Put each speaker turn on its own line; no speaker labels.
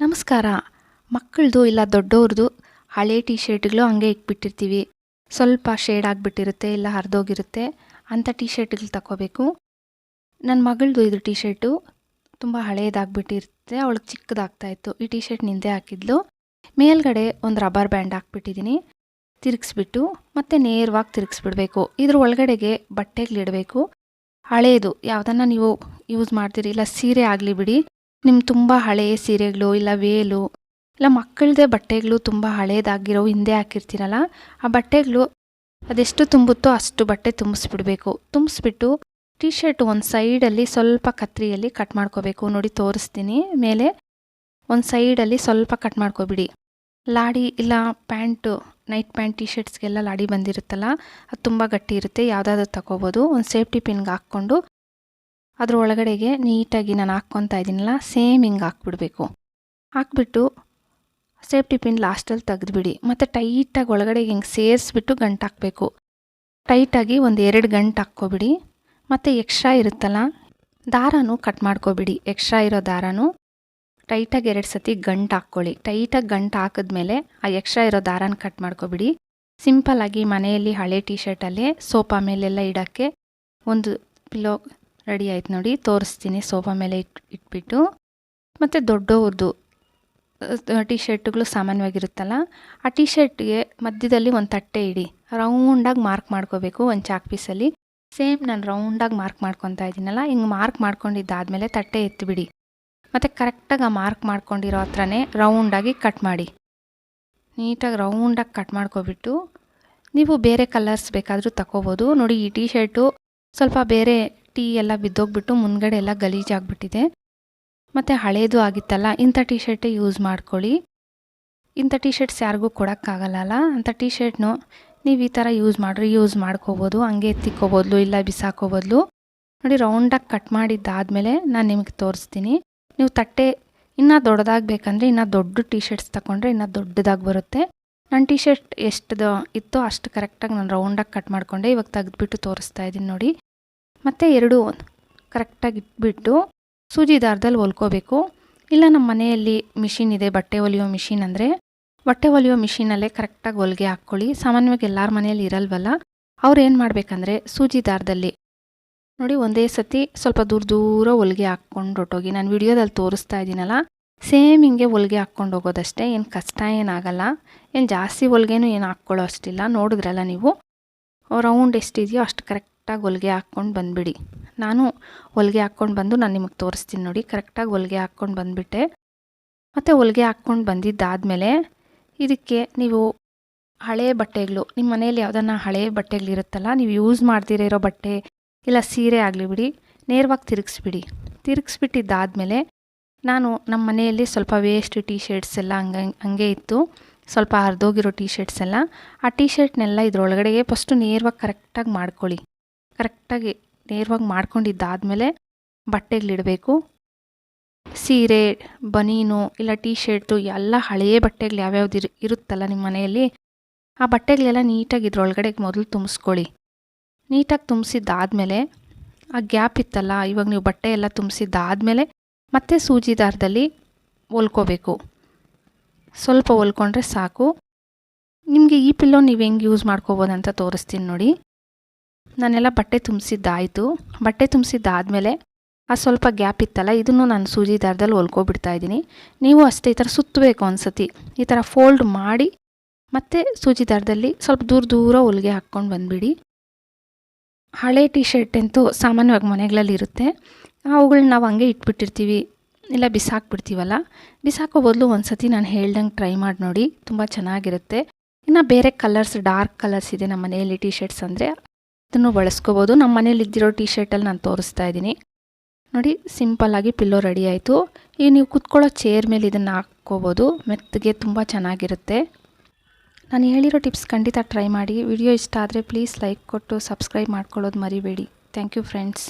ನಮಸ್ಕಾರ. ಮಕ್ಕಳದು ಇಲ್ಲ ದೊಡ್ಡವ್ರದ್ದು ಹಳೆ ಟಿ ಶರ್ಟ್ಗಳು ಹಂಗೆ ಇಟ್ಬಿಟ್ಟಿರ್ತೀವಿ. ಸ್ವಲ್ಪ ಶೇಡ್ ಆಗಿಬಿಟ್ಟಿರುತ್ತೆ, ಇಲ್ಲ ಹರಿದೋಗಿರುತ್ತೆ ಅಂಥ ಟಿ ಶರ್ಟ್ಗಳು ತಗೋಬೇಕು ನನ್ನ ಮಗಳದು ಇದು ಟಿ ಶರ್ಟು ತುಂಬ ಹಳೆಯದಾಗ್ಬಿಟ್ಟಿರುತ್ತೆ ಅವಳಿಗೆ ಚಿಕ್ಕದಾಗ್ತಾಯಿತ್ತು. ಈ ಟಿ ಶರ್ಟ್ ನಿಂದೆ ಹಾಕಿದ್ಲು. ಮೇಲ್ಗಡೆ ಒಂದು ರಬ್ಬರ್ ಬ್ಯಾಂಡ್ ಹಾಕ್ಬಿಟ್ಟಿದ್ದೀನಿ ತಿರುಗಿಸ್ಬಿಟ್ಟು ಮತ್ತೆ ನೇರವಾಗಿ ತಿರುಗಿಸ್ಬಿಡ್ಬೇಕು. ಇದ್ರ ಒಳಗಡೆಗೆ ಬಟ್ಟೆಗಳಿಡಬೇಕು. ಹಳೇದು, ಯಾವುದನ್ನು ನೀವು ಯೂಸ್ ಮಾಡ್ತೀರಿ, ಇಲ್ಲ ಸೀರೆ ಆಗಲಿ ಬಿಡಿ. ನಿಮ್ಮ ತುಂಬ ಹಳೆಯ ಸೀರೆಗಳು ಇಲ್ಲ ವೇಲು ಇಲ್ಲ ಮಕ್ಕಳದೇ ಬಟ್ಟೆಗಳು ತುಂಬ ಹಳೇದಾಗಿರೋ ಹಿಂದೆ ಹಾಕಿರ್ತೀರಲ್ಲ, ಆ ಬಟ್ಟೆಗಳು ಅದೆಷ್ಟು ತುಂಬುತ್ತೋ ಅಷ್ಟು ಬಟ್ಟೆ ತುಂಬಿಸ್ಬಿಡ್ಬೇಕು. ತುಂಬಿಸ್ಬಿಟ್ಟು ಟಿ ಶರ್ಟ್ ಒಂದು ಸೈಡಲ್ಲಿ ಸ್ವಲ್ಪ ಕತ್ರಿಯಲ್ಲಿ ಕಟ್ ಮಾಡ್ಕೋಬೇಕು. ನೋಡಿ ತೋರಿಸ್ತೀನಿ. ಮೇಲೆ ಒಂದು ಸೈಡಲ್ಲಿ ಸ್ವಲ್ಪ ಕಟ್ ಮಾಡ್ಕೊಬಿಡಿ. ಲಾಡಿ ಇಲ್ಲ ಪ್ಯಾಂಟು ನೈಟ್ ಪ್ಯಾಂಟ್ ಟಿ ಶರ್ಟ್ಸ್ಗೆಲ್ಲ ಲಾಡಿ ಬಂದಿರುತ್ತಲ್ಲ, ಅದು ತುಂಬ ಗಟ್ಟಿ ಇರುತ್ತೆ. ಯಾವುದಾದ್ರು ತಗೋಬೋದು. ಒಂದು ಸೇಫ್ಟಿ ಪಿನ್ಗೆ ಹಾಕ್ಕೊಂಡು ಅದ್ರ ಒಳಗಡೆಗೆ ನೀಟಾಗಿ ನಾನು ಹಾಕ್ಕೊತಾ ಇದ್ದೀನಲ್ಲ, ಸೇಮ್ ಹಿಂಗೆ ಹಾಕ್ಬಿಡ್ಬೇಕು. ಹಾಕ್ಬಿಟ್ಟು ಸೇಫ್ಟಿ ಪಿನ್ ಲಾಸ್ಟಲ್ಲಿ ತೆಗೆದುಬಿಡಿ. ಮತ್ತು ಟೈಟಾಗಿ ಒಳಗಡೆಗೆ ಹಿಂಗೆ ಸೇರಿಸ್ಬಿಟ್ಟು ಗಂಟು ಹಾಕಬೇಕು. ಟೈಟಾಗಿ ಒಂದು ಎರಡು ಗಂಟು ಹಾಕ್ಕೊಬಿಡಿ. ಮತ್ತು ಎಕ್ಸ್ಟ್ರಾ ಇರುತ್ತಲ್ಲ, ದಾರನೂ ಕಟ್ ಮಾಡ್ಕೊಬಿಡಿ. ಎಕ್ಸ್ಟ್ರಾ ಇರೋ ದಾರನೂ ಟೈಟಾಗಿ ಎರಡು ಸತಿ ಗಂಟು ಹಾಕ್ಕೊಳ್ಳಿ. ಟೈಟಾಗಿ ಗಂಟು ಹಾಕಿದ್ಮೇಲೆ ಆ ಎಕ್ಸ್ಟ್ರಾ ಇರೋ ದಾರನ ಕಟ್ ಮಾಡ್ಕೊಬಿಡಿ. ಸಿಂಪಲ್ಲಾಗಿ ಮನೆಯಲ್ಲಿ ಹಳೆ ಟೀ ಶರ್ಟಲ್ಲೇ ಸೋಫಾ ಮೇಲೆಲ್ಲ ಇಡೋಕ್ಕೆ ಒಂದು ಪಿಲ್ಲೋ ರೆಡಿ ಆಯ್ತು ನೋಡಿ, ತೋರಿಸ್ತೀನಿ ಸೋಫಾ ಮೇಲೆ ಇಟ್, ಇಟ್ಬಿಟ್ಟು. ಮತ್ತು ದೊಡ್ಡವ್ರದ್ದು ಟೀ ಶರ್ಟ್ಗಳು ಸಾಮಾನ್ಯವಾಗಿರುತ್ತಲ್ಲ, ಆ ಟೀ ಶರ್ಟ್ಗೆ ಮಧ್ಯದಲ್ಲಿ ಒಂದು ತಟ್ಟೆ ಇಡಿ. ರೌಂಡಾಗಿ ಮಾರ್ಕ್ ಮಾಡ್ಕೋಬೇಕು ಒಂದು ಚಾಕ್ ಪೀಸಲ್ಲಿ. ಸೇಮ್ ನಾನು ರೌಂಡಾಗಿ ಮಾರ್ಕ್ ಮಾಡ್ಕೊತಾ ಇದ್ದೀನಲ್ಲ, ಹಿಂಗೆ ಮಾರ್ಕ್ ಮಾಡ್ಕೊಂಡಿದ್ದಾದಮೇಲೆ ತಟ್ಟೆ ಎತ್ತಿಬಿಡಿ ಮತ್ತು ಕರೆಕ್ಟಾಗಿ ಆ ಮಾರ್ಕ್ ಮಾಡ್ಕೊಂಡಿರೋ ಹತ್ರನೇ ರೌಂಡಾಗಿ ಕಟ್ ಮಾಡಿ. ನೀಟಾಗಿ ರೌಂಡಾಗಿ ಕಟ್ ಮಾಡ್ಕೊಬಿಟ್ಟು, ನೀವು ಬೇರೆ ಕಲರ್ಸ್ ಬೇಕಾದರೂ ತಗೋಬೋದು ನೋಡಿ, ಈ ಟೀ ಶರ್ಟು ಸ್ವಲ್ಪ ಬೇರೆ ಟೀ ಎಲ್ಲ ಬಿದ್ದೋಗ್ಬಿಟ್ಟು ಮುಂದ್ಗಡೆ ಎಲ್ಲ ಗಲೀಜಾಗ್ಬಿಟ್ಟಿದೆ ಮತ್ತು ಹಳೇದು ಆಗಿತ್ತಲ್ಲ, ಇಂಥ ಟೀ ಶರ್ಟೇ ಯೂಸ್ ಮಾಡ್ಕೊಳ್ಳಿ. ಇಂಥ ಟೀ ಶರ್ಟ್ಸ್ ಯಾರಿಗೂ ಕೊಡೋಕ್ಕಾಗಲ್ಲ ಅಂಥ ಟೀ ಶರ್ಟ್ನು ನೀವು ಈ ಥರ ಯೂಸ್ ಮಾಡಿರಿ ಯೂಸ್ ಮಾಡ್ಕೋಬೋದು, ಹಂಗೆ ಎತ್ತಿಕ್ಕೋಬೋದು ಇಲ್ಲ ಬಿಸಾಕೋಬೋದು ನೋಡಿ, ರೌಂಡಾಗಿ ಕಟ್ ಮಾಡಿದ್ದಾದಮೇಲೆ ನಾನು ನಿಮಗೆ ತೋರಿಸ್ತೀನಿ. ನೀವು ತಟ್ಟೆ ಇನ್ನೂ ದೊಡ್ಡದಾಗಬೇಕಂದ್ರೆ ಇನ್ನೂ ದೊಡ್ಡ ಟೀ ಶರ್ಟ್ಸ್ ತಗೊಂಡ್ರೆ ಇನ್ನೂ ದೊಡ್ಡದಾಗಿ ಬರುತ್ತೆ. ನನ್ನ ಟೀ ಶರ್ಟ್ ಎಷ್ಟು ಇತ್ತೋ ಅಷ್ಟು ಕರೆಕ್ಟಾಗಿ ನಾನು ರೌಂಡಾಗಿ ಕಟ್ ಮಾಡಿಕೊಂಡೆ, ಇವಾಗ ತೆಗೆದುಬಿಟ್ಟು ತೋರಿಸ್ತಾ ಇದ್ದೀನಿ ನೋಡಿ. ಮತ್ತು ಎರಡು ಕರೆಕ್ಟಾಗಿ ಇಟ್ಬಿಟ್ಟು ಸೂಜಿ ದಾರದಲ್ಲಿ ಹೊಲ್ಕೋಬೇಕು. ಇಲ್ಲ ನಮ್ಮ ಮನೆಯಲ್ಲಿ ಮಿಷಿನ್ ಇದೆ, ಬಟ್ಟೆ ಹೊಲಿಯೋ ಮಿಷಿನ್ ಅಂದರೆ ಬಟ್ಟೆ ಹೊಲಿಯೋ ಮಿಷಿನಲ್ಲೇ ಕರೆಕ್ಟಾಗಿ ಹೊಲಿಗೆ ಹಾಕ್ಕೊಳ್ಳಿ. ಸಾಮಾನ್ಯವಾಗಿ ಎಲ್ಲರ ಮನೆಯಲ್ಲಿ ಇರಲ್ವಲ್ಲ, ಅವ್ರು ಏನು ಮಾಡಬೇಕಂದ್ರೆ ಸೂಜಿ ದಾರದಲ್ಲಿ ನೋಡಿ ಒಂದೇ ಸತಿ ಸ್ವಲ್ಪ ದೂರ ದೂರ ಹೊಲಿಗೆ ಹಾಕ್ಕೊಂಡು ಹೊಟ್ಟೋಗಿ ನಾನು ವಿಡಿಯೋದಲ್ಲಿ ತೋರಿಸ್ತಾ ಇದ್ದೀನಲ್ಲ, ಸೇಮ್ ಹಿಂಗೆ ಹೊಲಿಗೆ ಹಾಕ್ಕೊಂಡು ಹೋಗೋದಷ್ಟೇ, ಏನು ಕಷ್ಟ ಏನಾಗಲ್ಲ ಏನು ಜಾಸ್ತಿ ಹೊಲಿಗೆನೂ ಏನು ಹಾಕ್ಕೊಳ್ಳೋ ಅಷ್ಟಿಲ್ಲ, ನೋಡಿದ್ರಲ್ಲ ನೀವು ರೌಂಡ್ ಎಷ್ಟಿದೆಯೋ ಅಷ್ಟು ಕರೆಕ್ಟಾಗಿ ಹೊಲಿಗೆ ಹಾಕ್ಕೊಂಡು ಬಂದುಬಿಡಿ. ನಾನು ಹೊಲಿಗೆ ಹಾಕ್ಕೊಂಡು ಬಂದು ನಾನು ನಿಮಗೆ ತೋರಿಸ್ತೀನಿ ನೋಡಿ. ಕರೆಕ್ಟಾಗಿ ಹೊಲಿಗೆ ಹಾಕ್ಕೊಂಡು ಬಂದುಬಿಟ್ಟೆ. ಮತ್ತು ಹೊಲಿಗೆ ಹಾಕ್ಕೊಂಡು ಬಂದಿದ್ದಾದಮೇಲೆ ಇದಕ್ಕೆ ನೀವು ಹಳೆಯ ಬಟ್ಟೆಗಳು ನಿಮ್ಮ ಮನೆಯಲ್ಲಿ ಯಾವುದನ್ನ ಹಳೆಯ ಬಟ್ಟೆಗಳಿರುತ್ತಲ್ಲ ನೀವು ಯೂಸ್ ಮಾಡ್ದಿರೋ ಇರೋ ಬಟ್ಟೆ ಇಲ್ಲ ಸೀರೆ ಆಗಲಿ ಬಿಡಿ, ನೇರವಾಗಿ ತಿರುಗಿಸ್ಬಿಡಿ. ತಿರುಗಿಸ್ಬಿಟ್ಟಿದ್ದಾದಮೇಲೆ ನಾನು ನಮ್ಮ ಮನೆಯಲ್ಲಿ ಸ್ವಲ್ಪ ವೇಸ್ಟ್ ಟೀ ಶರ್ಟ್ಸ್ ಎಲ್ಲ ಹಂಗೆ ಹಂಗೆ ಇತ್ತು. ಸ್ವಲ್ಪ ಹರಿದೋಗಿರೋ ಟೀ ಶರ್ಟ್ಸ್ ಎಲ್ಲ. ಆ ಟೀ ಶರ್ಟ್ನೆಲ್ಲ ಇದರೊಳಗಡೆಗೆ ಫಸ್ಟು ನೇರವಾಗಿ ಕರೆಕ್ಟಾಗಿ ಮಾಡ್ಕೊಳ್ಳಿ. ಕರೆಕ್ಟಾಗಿ ನೇರವಾಗಿ ಮಾಡ್ಕೊಂಡಿದ್ದಾದಮೇಲೆ ಬಟ್ಟೆಗಳಿಡಬೇಕು. ಸೀರೆ, ಬನೀನು, ಇಲ್ಲ ಟೀ ಶರ್ಟು ಎಲ್ಲ ಹಳೆಯ ಬಟ್ಟೆಗಳು ಯಾವ್ಯಾವ್ದು ಇರು, ಇರುತ್ತಲ್ಲ ನಿಮ್ಮ ಮನೆಯಲ್ಲಿ? ಆ ಬಟ್ಟೆಗಳೆಲ್ಲ ನೀಟಾಗಿ ಇದ್ರೊಳಗಡೆ ಮೊದಲು ತುಂಬಿಸ್ಕೊಳ್ಳಿ. ನೀಟಾಗಿ ತುಂಬಿಸಿದ್ದಾದಮೇಲೆ ಆ ಗ್ಯಾಪ್ ಇತ್ತಲ್ಲ, ಇವಾಗ ನೀವು ಬಟ್ಟೆ ಎಲ್ಲ ತುಂಬಿಸಿದ್ದಾದಮೇಲೆ ಮತ್ತೆ ಸೂಜಿ ದಾರದಲ್ಲಿ ಹೊಲ್ಕೋಬೇಕು. ಸ್ವಲ್ಪ ಹೊಲ್ಕೊಂಡ್ರೆ ಸಾಕು. ನಿಮಗೆ ಈ ಪಿಲ್ಲೋ ನೀವು ಹೆಂಗೆ ಯೂಸ್ ಮಾಡ್ಕೋಬೋದಂತ ತೋರಿಸ್ತೀನಿ ನೋಡಿ. ನಾನೆಲ್ಲ ಬಟ್ಟೆ ತುಂಬಿಸಿದ್ದಾಯಿತು. ಬಟ್ಟೆ ತುಂಬಿಸಿದ್ದಾದಮೇಲೆ ಆ ಸ್ವಲ್ಪ ಗ್ಯಾಪ್ ಇತ್ತಲ್ಲ, ಇದನ್ನು ನಾನು ಸೂಜಿ ದಾರದಲ್ಲಿ ಹೊಲ್ಕೊಬಿಡ್ತಾ ಇದ್ದೀನಿ. ನೀವು ಅಷ್ಟೇ ಈ ಥರ ಸುತ್ತಬೇಕು ಅನ್ಸತಿ ಈ ಥರ ಫೋಲ್ಡ್ ಮಾಡಿ ಮತ್ತೆ ಸೂಜಿ ದಾರದಲ್ಲಿ ಸ್ವಲ್ಪ ದೂರ ದೂರ ಹೊಲಿಗೆ ಹಾಕ್ಕೊಂಡು ಬಂದುಬಿಡಿ. ಹಳೆ ಟಿ ಶರ್ಟ್ ಅಂತೂ ಸಾಮಾನ್ಯವಾಗಿ ಮನೆಗಳಲ್ಲಿ ಇರುತ್ತೆ. ಅವುಗಳನ್ನ ನಾವು ಹಂಗೆ ಇಟ್ಬಿಟ್ಟಿರ್ತೀವಿ. ಇಲ್ಲ ಬಿಸಾಕ್ಬಿಡ್ತೀವಲ್ಲ. ಬಿಸಾಕೋ ಬದಲು ಒಂದು ಸತಿ ನಾನು ಹೇಳ್ದಂಗೆ ಟ್ರೈ ಮಾಡಿ ನೋಡಿ. ತುಂಬ ಚೆನ್ನಾಗಿರುತ್ತೆ. ಇನ್ನು ಬೇರೆ ಕಲರ್ಸ್ ಡಾರ್ಕ್ ಕಲರ್ಸ್ ಇದೆ ನಮ್ಮ ಮನೆಯಲ್ಲಿ ಟಿ ಶರ್ಟ್ಸ್ ಅಂದರೆ. ಅದನ್ನು ಬಳಸ್ಕೋಬೋದು. ನಮ್ಮ ಮನೇಲಿ ಇದ್ದಿರೋ ಟೀ ಶರ್ಟಲ್ಲಿ ನಾನು ತೋರಿಸ್ತಾ ಇದ್ದೀನಿ. ನೋಡಿ ಸಿಂಪಲ್ಲಾಗಿ ಪಿಲ್ಲೋ ರೆಡಿ ಆಯಿತು. ಈಗ ನೀವು ಕುತ್ಕೊಳ್ಳೋ ಚೇರ್ ಮೇಲೆ ಇದನ್ನು ಹಾಕ್ಕೋಬೋದು. ಮೆತ್ತಗೆ ತುಂಬ ಚೆನ್ನಾಗಿರುತ್ತೆ. ನಾನು ಹೇಳಿರೋ ಟಿಪ್ಸ್ ಖಂಡಿತ ಟ್ರೈ ಮಾಡಿ. ವಿಡಿಯೋ ಇಷ್ಟ ಆದರೆ ಪ್ಲೀಸ್ ಲೈಕ್ ಕೊಟ್ಟು ಸಬ್ಸ್ಕ್ರೈಬ್ ಮಾಡ್ಕೊಳ್ಳೋದು ಮರಿಬೇಡಿ. Thank you friends.